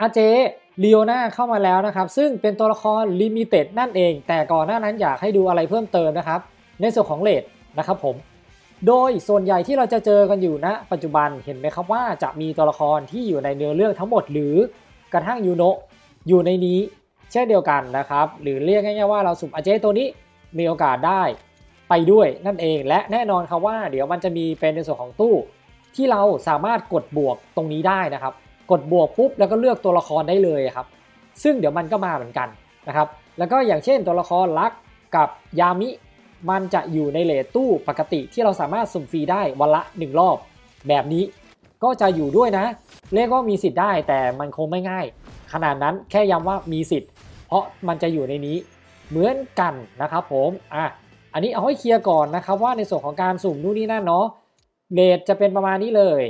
อาเจลีโอนาเข้ามาแล้วนะครับ ซึ่งเป็นตัวละครลิมิเต็ดนั่นเอง แต่ก่อนหน้านั้นอยากให้ดูอะไรเพิ่มเติมนะครับ ในส่วนของเลดนะครับผม โดยส่วนใหญ่ที่เราจะเจอกันอยู่ณปัจจุบันเห็นไหมครับว่าจะมีตัวละครที่อยู่ในเนื้อเรื่องทั้งหมด หรือกระทั่งยูโนะอยู่ในนี้เช่นเดียวกันนะครับ หรือเรียกง่ายๆว่าเราสุ่มอาเจตัวนี้มีโอกาสได้ไปด้วยนั่นเอง และแน่นอนครับว่า เดี๋ยวมันจะมีเป็นในส่วนของตู้ ที่เราสามารถกดบวกตรงนี้ได้นะครับ กดบวกปุ๊บแล้วก็เลือกตัวละครได้เลยครับ ซึ่งเดี๋ยวมันก็มาเหมือนกันนะครับ แล้วก็อย่างเช่นตัวละครลักกับยามิมันจะอยู่ในเลทตู้ปกติที่เราสามารถสุ่มฟรีได้วันละ 1 รอบ แบบนี้ก็จะอยู่ด้วยนะ เรียกว่ามีสิทธิ์ได้แต่มันคงไม่ง่าย ขนาดนั้นแค่ย้ำว่ามีสิทธิ์ เพราะมันจะอยู่ในนี้เหมือนกันนะครับผมอะอันนี้เอาให้เคลียร์ก่อนนะครับว่าในส่วนของการสุ่มนู่นนี่นั่นเนาะเลทจะเป็นประมาณนี้เลย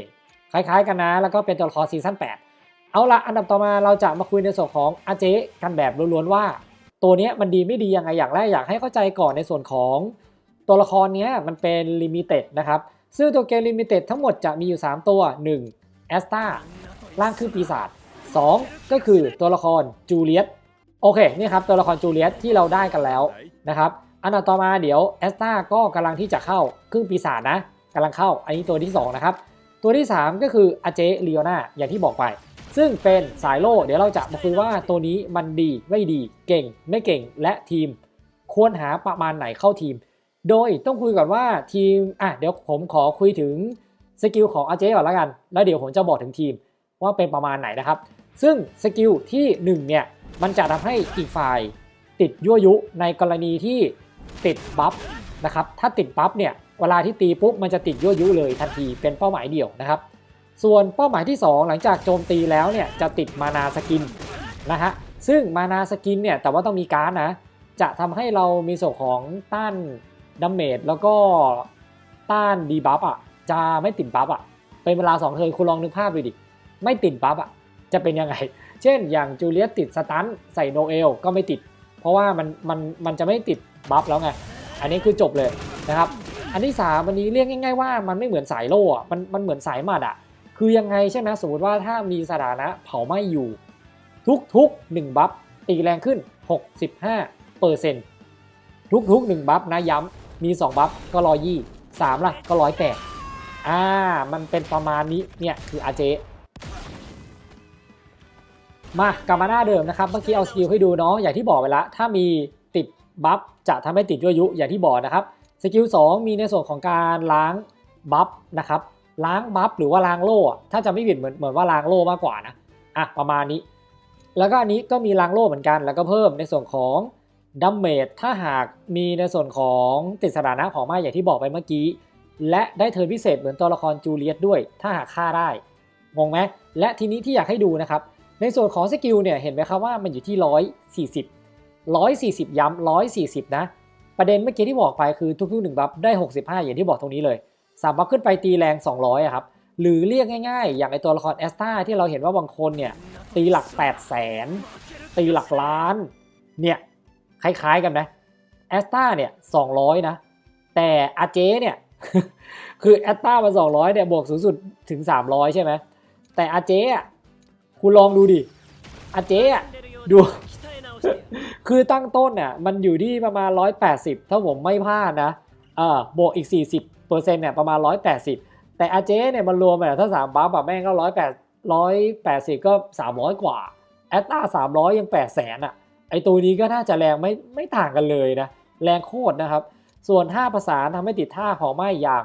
คล้ายๆ กันนะ แล้วก็เป็นตัวละครซีซั่น8 เอาละอันดับต่อมาเราจะมาคุยในส่วนของอาเจกันแบบล้วนๆว่า ตัวนี้มันดีไม่ดียังไงอย่างแรกอยากให้เข้าใจก่อนในส่วนของตัวละครนี้มันเป็นลิมิเต็ดนะครับซึ่งตัวเกมลิมิเต็ดทั้งหมดจะมีอยู่ 3 ตัว 1. แอสตาร่างคือปีศาจ 2 ก็คือตัวละครจูเลียตโอเคนี่ครับตัวละครจูเลียตที่เราได้กันแล้วนะครับอันดับต่อมาเดี๋ยวแอสตาก็กำลังที่จะเข้าครึ่งปีศาจนะกำลังเข้าอันนี้ตัวที่ 2 นะครับ ตัวที่ 3 ก็คืออาเจลีโอนาอย่างที่บอกไป ซึ่งเป็นสายโล่เดี๋ยวเราจะมาคุยว่าตัวนี้มันดีไม่ดีเก่งไม่เก่งและทีม ควรหาประมาณไหนเข้าทีม โดยต้องคุยก่อนว่าทีมอะเดี๋ยวผมขอคุยถึงสกิลของอาเจก่อนล้วกัน แล้วเดี๋ยวผมจะบอกถึงทีมว่าเป็นประมาณไหนนะครับ ซึ่งสกิลที่1เนี่ยมันจะทำให้อีกฝ่ายติดยั่วยุในกรณีที่ติดบัฟนะครับ ถ้าติดบัฟเนี่ย เวลาที่ตีปุ๊บมันจะติดยั่วยุเลยทันทีเป็นเป้าหมายเดี่ยวนะครับ ส่วนเป้าหมายที่ 2 หลังจากโจมตีแล้วเนี่ยจะติดมานาสกินนะฮะซึ่งมานาสกินเนี่ยแต่ว่าต้องมีการ์ดนะ จะทำให้เรามีส่วนของต้านดัมเมจแล้วก็ต้านดีบัฟอะจะไม่ติดบัฟอะเป็นเวลา2เทิร์นคุณลองนึกภาพดูดิไม่ติดบัฟอะจะเป็นยังไง เช่นอย่างจูเลียสติดสตันใส่โนเอลก็ไม่ติด เพราะว่ามันมันมันจะไม่ติดบัฟแล้วไง อันนี้คือจบเลยนะครับ อันที่สามวันนี้เรียกง่าย ๆว่ามันไม่เหมือนสายโล่อะมันมันเหมือนสายหมัดอะคือยังไงใช่ไหมสมมติว่าถ้ามีสถานะเผาไหม้อยู่ ทุกๆ1บัฟตีแรงขึ้น 65เปอร์เซ็นต์ทุกๆ1บัฟนะย้ำมี 2 บัฟก็ร้อยยี่สามล่ะก็ร้อยแปดอ่า มันเป็นประมาณนี้เนี่ยคืออาเจมากลับมาหน้าเดิมนะครับ เมื่อกี้เอาสกิลให้ดูเนาะอย่างที่บอกไปล้วถ้ามีติดบัฟจะทำให้ติดยั่วยุอย่างที่บอกนะครับ สกิล2มีในส่วนของการล้างบัฟนะครับล้างบัฟหรือว่าล้างโล่ถ้าจะไม่ผิดเหมือนเหมือนว่าล้างโล่มากกว่านะอะประมาณนี้ แล้วก็อันนี้ก็มีล้างโล่เหมือนกัน แล้วก็เพิ่มในส่วนของดัมเมจถ้าหากมีในส่วนของติดสถานะของไม้อย่างที่บอกไปเมื่อกี้ และได้เทิร์นพิเศษเหมือนตัวละครจูเลียตด้วย ถ้าหากฆ่าได้งงไหมและทีนี้ที่อยากให้ดูนะครับ ในส่วนของสกิลเนี่ยเห็นไหมครับว่ามันอยู่ที่ 140 140 ย้ำ140 นะ ประเด็นเมื่อกี้ที่บอกไปคือทุกๆหนึ่งบัฟได้ 65 อย่างที่บอกตรงนี้เลยสามบัฟขึ้นไปตีแรง 200อะครับหรือเรียกง่ายๆ อย่างไอตัวละครแอสตาที่เราเห็นว่าบางคนเนี่ยตีหลัก 8 0 0แสนตีหลักล้านเนี่ยคล้ายๆกันนะแอสตาเนี่ย200 นะ แต่อาเจเนี่ยคือแอสตามัน 200เนี่ยบวกสูงสุดถึง 300 ใช่ไหมแต่อาเจอะคุณลองดูดิอาเจอะดู คือตั้งต้นเนี่ยมันอยู่ที่ประมาณ 180 ถ้าผมไม่พลาดนะอ่าบวกอีก 40เปอร์เซ็นต์เนี่ยประมาณ 180 แต่อาเจเนี่ยมันรวมแบบถ้า3บัฟแบบแม่งก็108 180 ก็ 300 กว่าแอตตา300 ยัง 8 0 0แสนอะไอตัวนี้ก็น่าจะแรงไม่ไม่ต่างกันเลยนะ แรงโคตรนะครับ ส่วนท่าประสาทำให้ติดท่าเผาไหม้อย่าง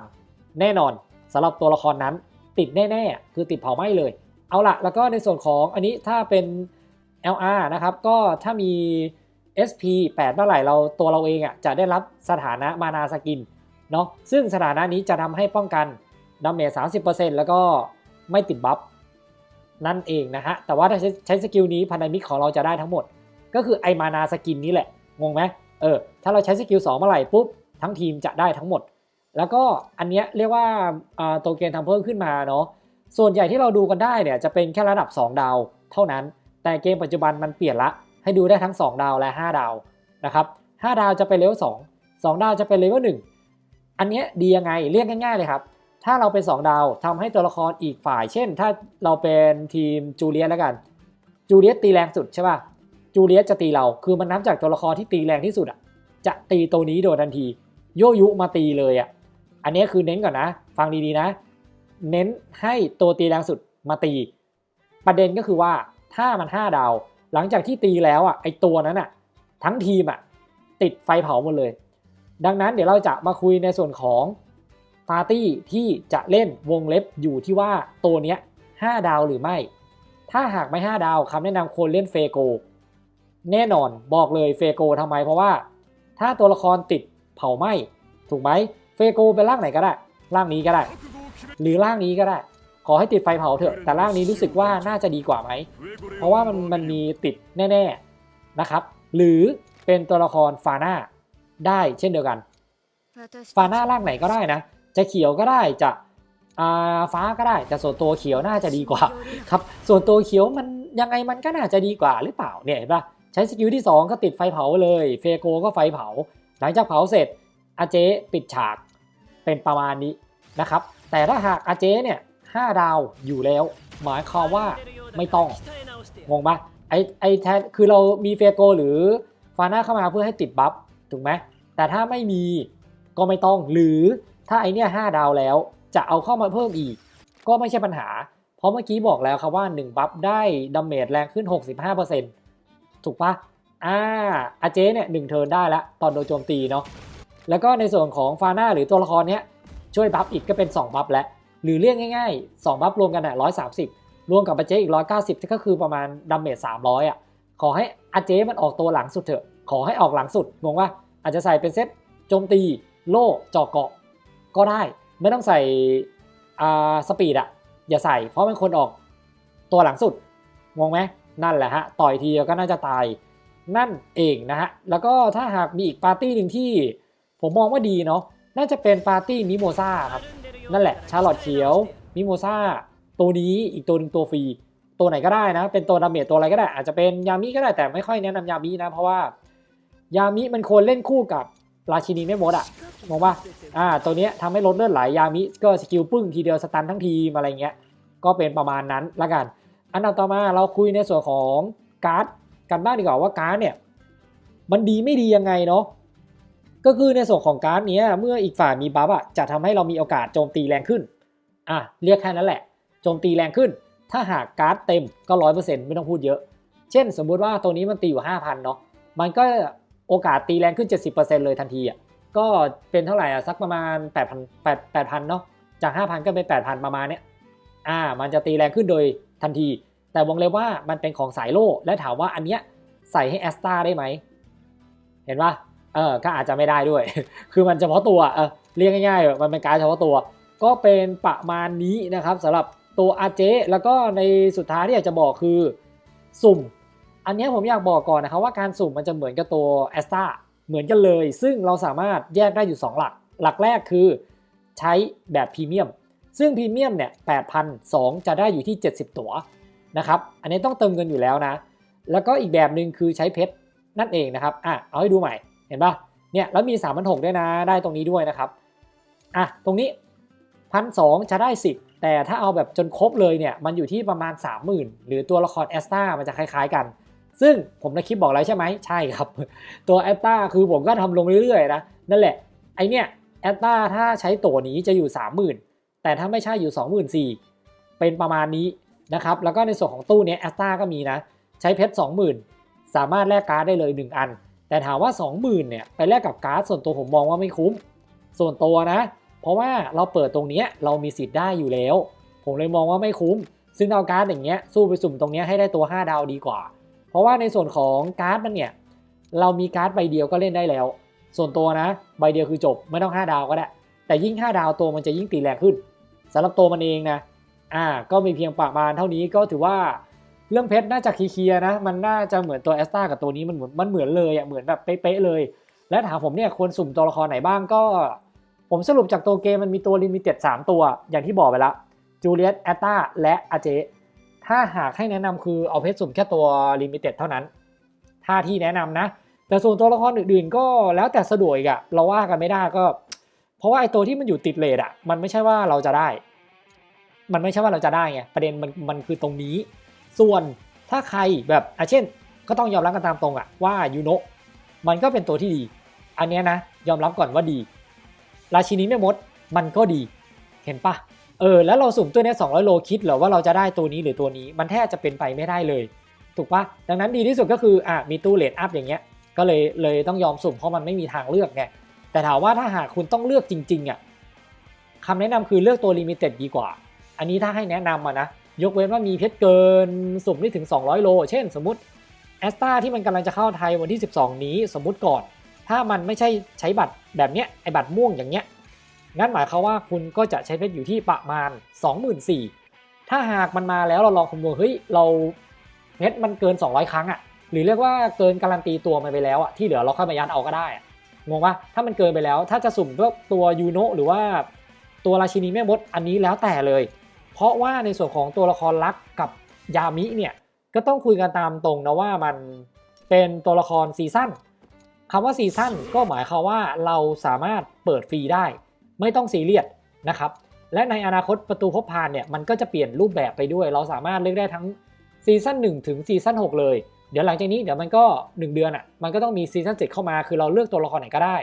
แน่นอนสำหรับตัวละครนั้นติดแน่ๆ คือติดเผาไหม้เลย เอาละแล้วก็ในส่วนของอันนี้ถ้าเป็น LR นะครับ ก็ถ้ามี SP 8 เมื่อไหร่เราตัวเราเองอะจะได้รับสถานะมานาสกินเนาะซึ่งสถานะนี้จะทำให้ป้องกันดาเมจ30%แล้วก็ไม่ติดบัฟนั่นเองนะฮะ แต่ว่าถ้าใช้ใช้สกิลนี้พันธมิตรของเราจะได้ทั้งหมด ก็คือไอมานาสกินนี้แหละ งงไหมเออ ถ้าเราใช้สกิล2เมื่อไหร่ปุ๊บ ทั้งทีมจะได้ทั้งหมด แล้วก็อันเนี้ยเรียกว่าตัวเกณฑ์ทำเพิ่มขึ้นมาเนาะ ส่วนใหญ่ที่เราดูกันได้เนี่ยจะเป็นแค่ระดับ 2 ดาวเท่านั้น แต่เกมปัจจุบันมันเปลี่ยนละ ให้ดูได้ทั้ง 2 ดาวและ 5 ดาวนะครับ5ดาวจะเป็นเลเวล2 2 ดาวจะเป็นเลเวล1อันนี้ดียังไงเรียกง่าย ๆ เลยครับ ถ้าเราเป็น 2 ดาวทำให้ตัวละครอีกฝ่าย เช่น ถ้าเราเป็นทีมจูเลียแล้วกันจูเลียสตีแรงสุดใช่ป่ะจูเลียสจะตีเราคือมันนับจากตัวละครที่ตีแรงที่สุดอะจะตีตัวนี้โดยทันทีโยยุมาตีเลยอะอันนี้คือเน้นก่อนนะ ฟังดีๆนะ เน้นให้ตัวตีแรงสุดมาตี ประเด็นก็คือว่าถ้ามัน 5 ดาว หลังจากที่ตีแล้วอะไอตัวนั้นอะทั้งทีมอะติดไฟเผาหมดเลย ดังนั้นเดี๋ยวเราจะมาคุยในส่วนของปาร์ตี้ที่จะเล่นวงเล็บอยู่ที่ว่าตัวเนี้ย5ดาวหรือไม่ ถ้าหากไม่ 5 ดาวคำแนะนำควรเล่นเฟโก แน่นอนบอกเลยเฟโกทำไมเพราะว่า ถ้าตัวละครติดเผาไหม้ถูกไหมเฟโกเป็นร่างไหนก็ได้ ร่างนี้ก็ได้ หรือร่างนี้ก็ได้ ขอให้ติดไฟเผาเถอะ แต่ร่างนี้รู้สึกว่าน่าจะดีกว่าไหม เพราะว่ามันมันมีติดแน่ ๆนะครับ หรือเป็นตัวละครฟาน่าได้เช่นเดียวกัน ฟาน่าร่างไหนก็ได้นะ จะเขียวก็ได้จะอ่าฟ้าก็ได้แต่ส่วนตัวเขียวน่าจะดีกว่าครับ ส่วนตัวเขียวมันยังไงมันก็น่าจะดีกว่าหรือเปล่าเนี่ยเห็นปะใช้สกิลที่ 2 ก็ติดไฟเผาเลย เฟโกก็ไฟเผา หลังจากเผาเสร็จอาเจปิดฉากเป็นประมาณนี้นะครับ แต่ถ้าหากอาเจเนี่ย ห้าดาวอยู่แล้ว หมายความว่าไม่ต้องงงปะไอไอแทนคือเรามีเฟโกหรือฟาน่าเข้ามาเพื่อให้ติดบัฟถูกไหมแต่ถ้าไม่มีก็ไม่ต้องหรือถ้าไอเนี่ยห้าดาวแล้วจะเอาเข้ามาเพิ่มอีก ก็ไม่ใช่ปัญหา เพราะเมื่อกี้บอกแล้วครับว่า 1 บัฟได้ดาเมจแรงขึ้น 65%ถูกปะอ่าอาเจเนี่ยหนึ่งเทิร์นได้ล้วตอนโดนโจมตีเนาะแล้วก็ในส่วนของฟาน่าหรือตัวละครเนี้ยช่วยบัฟอีกก็เป็น 2 บัฟแล้ว หรือเรียกง่ายๆ 2 บัฟรวมกันอะ130รวมกับอาเจอีก190ก็คือประมาณดาเมจ300อะขอให้อาเจมันออกตัวหลังสุดเถอะ ขอให้ออกหลังสุดงงว่าอาจจะใส่เป็นเซตโจมตีโล่เจาะเกาะก็ได้ ไม่ต้องใส่อ่าสปีดอะอย่าใส่ เพราะมันคนออกตัวหลังสุดงงไหมนั่นแหละฮะต่อยทีเดียวก็น่าจะตายนั่นเองนะฮะ แล้วก็ถ้าหากมีอีกปาร์ตี้หนึ่งที่ผมมองว่าดีเนาะ น่าจะเป็นปาร์ตี้มิโมซาครับ นั่นแหละ ชาลอตเขียว มิโมซาตัวนี้อีกตัวหนึ่งตัวฟรี ตัวไหนก็ได้นะ เป็นตัวดาเมจตัวอะไรก็ได้ อาจจะเป็นยามิก็ได้แต่ไม่ค่อยแนะนำยามินะ เพราะว่ายามิมันควรเล่นคู่กับราชินีแม่มดอะมองว่าอ่า ตัวเนี้ยทำให้ลดเลือดไหลยามิก็สกิลปึ้งทีเดียวสตันทั้งทีมอะไรเงี้ย ก็เป็นประมาณนั้นละกัน อันดับต่อมาเราคุยในส่วนของการ์ดกันบ้างดีกว่าว่าการ์ดเนี่ย มันดีไม่ดียังไงเนาะ ก็คือในส่วนของการ์ดนี้เมื่ออีกฝ่ายมีบัฟอะจะทำให้เรามีโอกาสโจมตีแรงขึ้นอะเรียกแค่นั้นแหละ โจมตีแรงขึ้น ถ้าหากการ์ดเต็มก็ร้อยเปอร์เซ็นต์ไม่ต้องพูดเยอะ เช่น สมมุติว่าตัวนี้มันตีอยู่5,000เนาะมันก็โอกาสตีแรงขึ้น 70%เลยทันทีอะก็เป็นเท่าไหร่อะสักประมาณ 8,000 8 8,000เนาะจาก 5,000 ก็เป็น 8,000 ประมาณเนี้ยอ่า มันจะตีแรงขึ้นโดยทันที แต่วงเล็บว่ามันเป็นของสายโล่และถามว่าอันเนี้ยใส่ให้แอสตาได้ไหม เห็นปะ เออก็อาจจะไม่ได้ด้วย คือมันเฉพาะตัวเออเรียกง่ายๆ มันเป็นการเฉพาะตัว ก็เป็นประมาณนี้นะครับสำหรับตัวอาเจแล้วก็ในสุดท้ายที่อยากจะบอกคือสุ่ม อันนี้ผมอยากบอกก่อนนะครับว่าการสุ่มมันจะเหมือนกับตัวแอสตาเหมือนกันเลย ซึ่งเราสามารถแยกได้อยู่ 2 หลัก หลักแรกคือใช้แบบพรีเมียม ซึ่งพรีเมียมเนี่ย8,002จะได้อยู่ที่ 70 ตัวนะครับ อันนี้ต้องเติมเงินอยู่แล้วนะ แล้วก็อีกแบบหนึ่งคือใช้เพชรนั่นเองนะครับ อะ เอาให้ดูใหม่ เห็นปะเนี่ยแล้วมี3 6 0 0ด้วยนะได้ตรงนี้ด้วยนะครับอะตรงนี้พันสจะได้ 10 แต่ถ้าเอาแบบจนครบเลยเนี่ยมันอยู่ที่ประมาณ 30,000 หรือตัวละครแอสตามันจะคล้ายๆกัน ซึ่งผมในคลิปบอกแล้วใช่ไหมใช่ครับ ตัวแอสตาคือผมก็ทำลงเรื่อยๆนะนั่นแหละไอเนี่ยแอสตาถ้าใช้ตัวนี้จะอยู่ 30,000 แต่ถ้าไม่ใช่อยู่ 24,000 เป็นประมาณนี้นะครับแล้วก็ในส่วนของตู้เนี้ยแอสตาก็มีนะใช้เพชร20,000 สามารถแลกการ์ดได้เลย 1 อัน แต่ถามว่า 20,000เนี่ยไปแลกกับการ์ดส่วนตัวผมมองว่าไม่คุ้ม ส่วนตัวนะ เพราะว่าเราเปิดตรงนี้เรามีสิทธิ์ได้อยู่แล้ว ผมเลยมองว่าไม่คุ้ม ซึ่งเอาการ์ดอย่างเงี้ยสู้ไปสุ่มตรงนี้ให้ได้ตัว 5 ดาวดีกว่า เพราะว่าในส่วนของการ์ดมันเนี่ยเรามีการ์ดใบเดียวก็เล่นได้แล้ว ส่วนตัวนะใบเดียวคือจบไม่ต้อง 5 ดาวก็ได้ แต่ยิ่ง 5 ดาวตัวมันจะยิ่งตีแรงขึ้นสำหรับตัวมันเองนะอ่าก็มีเพียงประมาณเท่านี้ก็ถือว่า เรื่องเพชรน่าจะเคลียร์นะ มันน่าจะเหมือนตัวแอสตากับตัวนี้มันเหมือนมันเหมือนเลยอะเหมือนแบบเป๊ะๆเลย และถามผมเนี่ยควรสุ่มตัวละครไหนบ้างก็ ผมสรุปจากตัวเกมมันมีตัวลิมิเต็ด3ตัว อย่างที่บอกไปแล้วจูเลียตแอตตาและอาเจ ถ้าหากให้แนะนำคือเอาเพชรสุ่มแค่ตัวลิมิเต็ดเท่านั้น ถ้าที่แนะนำนะ แต่ส่วนตัวละครอื่นๆ ก็แล้วแต่สะดวกอีกอะเราว่ากันไม่ได้ก็ เพราะว่าไอตัวที่มันอยู่ติดเลทอะมันไม่ใช่ว่าเราจะได้ มันไม่ใช่ว่าเราจะได้ไงประเด็นมันมันคือตรงนี้ ส่วนถ้าใครแบบอะเช่น ก็ต้องยอมรับกันตามตรงอะว่ายูโนะมันก็เป็นตัวที่ดี อันเนี้ยนะ ยอมรับก่อนว่าดี ราชินีแม่มดมันก็ดี เห็นปะเออแล้วเราสุ่มตัวเนี้ย200โลคิดเหรอว่าเราจะได้ตัวนี้หรือตัวนี้มันแทบจะเป็นไปไม่ได้เลย ถูกปะดังนั้นดีที่สุดก็คืออะมีตู้เลดอัพอย่างเงี้ยก็เลยเลยต้องยอมสุ่มเพราะมันไม่มีทางเลือกไงแต่ถามว่าถ้าหากคุณต้องเลือกจริงๆอะคำแนะนำคือเลือกตัวลิมิเต็ดดีกว่า อันนี้ถ้าให้แนะนำอะนะ ยกเว้นว่ามีเพชรเกินสุ่มได้ถึง 200 โล เช่น สมมติแอสตาที่มันกำลังจะเข้าไทยวันที่ 12 นี้สมมุติก่อน ถ้ามันไม่ใช่ใช้บัตรแบบเนี้ยไอบัตรม่วงอย่างเงี้ยงั้นหมายความว่าคุณก็จะใช้เพชรอยู่ที่ประมาณ 24,000 ถ้าหากมันมาแล้วเราลองคำนวณเฮ้ยเราเพชรมันเกิน 200 ครั้งอะหรือเรียกว่าเกินการันตีตัวมันไปแล้วอะที่เหลือเราค่อยมายัดเอาก็ได้อะงงว่าถ้ามันเกินไปแล้วถ้าจะสุ่มพวกตัวยูโนหรือว่าตัวราชินีแม่มดอันนี้แล้วแต่เลย เพราะว่าในส่วนของตัวละครลักกับยามิเนี่ยก็ต้องคุยกันตามตรงนะว่ามันเป็นตัวละครซีซั่นคำว่าซีซั่นก็หมายความว่าเราสามารถเปิดฟรีได้ ไม่ต้องซีเรียสนะครับและในอนาคตประตูพบพานเนี่ยมันก็จะเปลี่ยนรูปแบบไปด้วย เราสามารถเลือกได้ทั้งซีซั่น1ถึงซีซั่น6เลย เดี๋ยวหลังจากนี้เดี๋ยวมันก็ 1 เดือนอะมันก็ต้องมีซีซั่น7เข้ามาคือเราเลือกตัวละครไหนก็ได้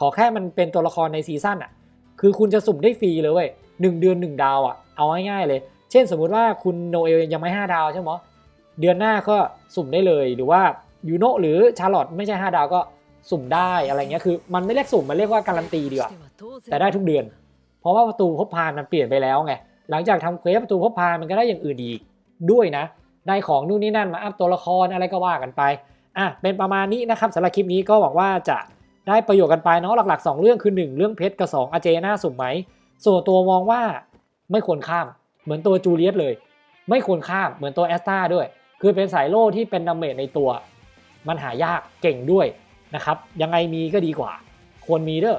ขอแค่มันเป็นตัวละครในซีซั่นอะคือคุณจะสุ่มได้ฟรีเลยเว้ย หนึ่งเดือน 1 ดาวอะเอาง่ายๆเลย เช่นสมมุติว่าคุณโนเอลยังไม่ 5 ดาวใช่ไหมเดือนหน้าก็สุ่มได้เลยหรือว่ายูโนหรือชาร์ลอตไม่ใช่ 5 ดาวก็สุ่มได้อะไรเงี้ยคือ มันไม่เรียกสุ่มมันเรียกว่าการันตีดีกว่าแต่ได้ทุกเดือน เพราะว่าประตูพบพานมันเปลี่ยนไปแล้วไงหลังจากทำเควสประตูพบพานมันก็ได้อย่างอื่นอีกด้วยนะ ได้ของนู่นนี่นั่นมาอัพตัวละครอะไรก็ว่ากันไปอะเป็นประมาณนี้นะครับสำหรับคลิปนี้ก็หวังว่าจะได้ประโยชน์กันไปเนาะหลักๆ 2 เรื่องคือ 1 เรื่องเพชรกับ2อาเจน่าสุ่มไหม ส่วนตัวมองว่าไม่ควรข้ามเหมือนตัวจูเลียสเลย ไม่ควรข้ามเหมือนตัวแอสตาด้วย คือเป็นสายโล่ที่เป็นดาเมจในตัว มันหายากเก่งด้วยนะครับ ยังไงมีก็ดีกว่า ควรมีเด้อ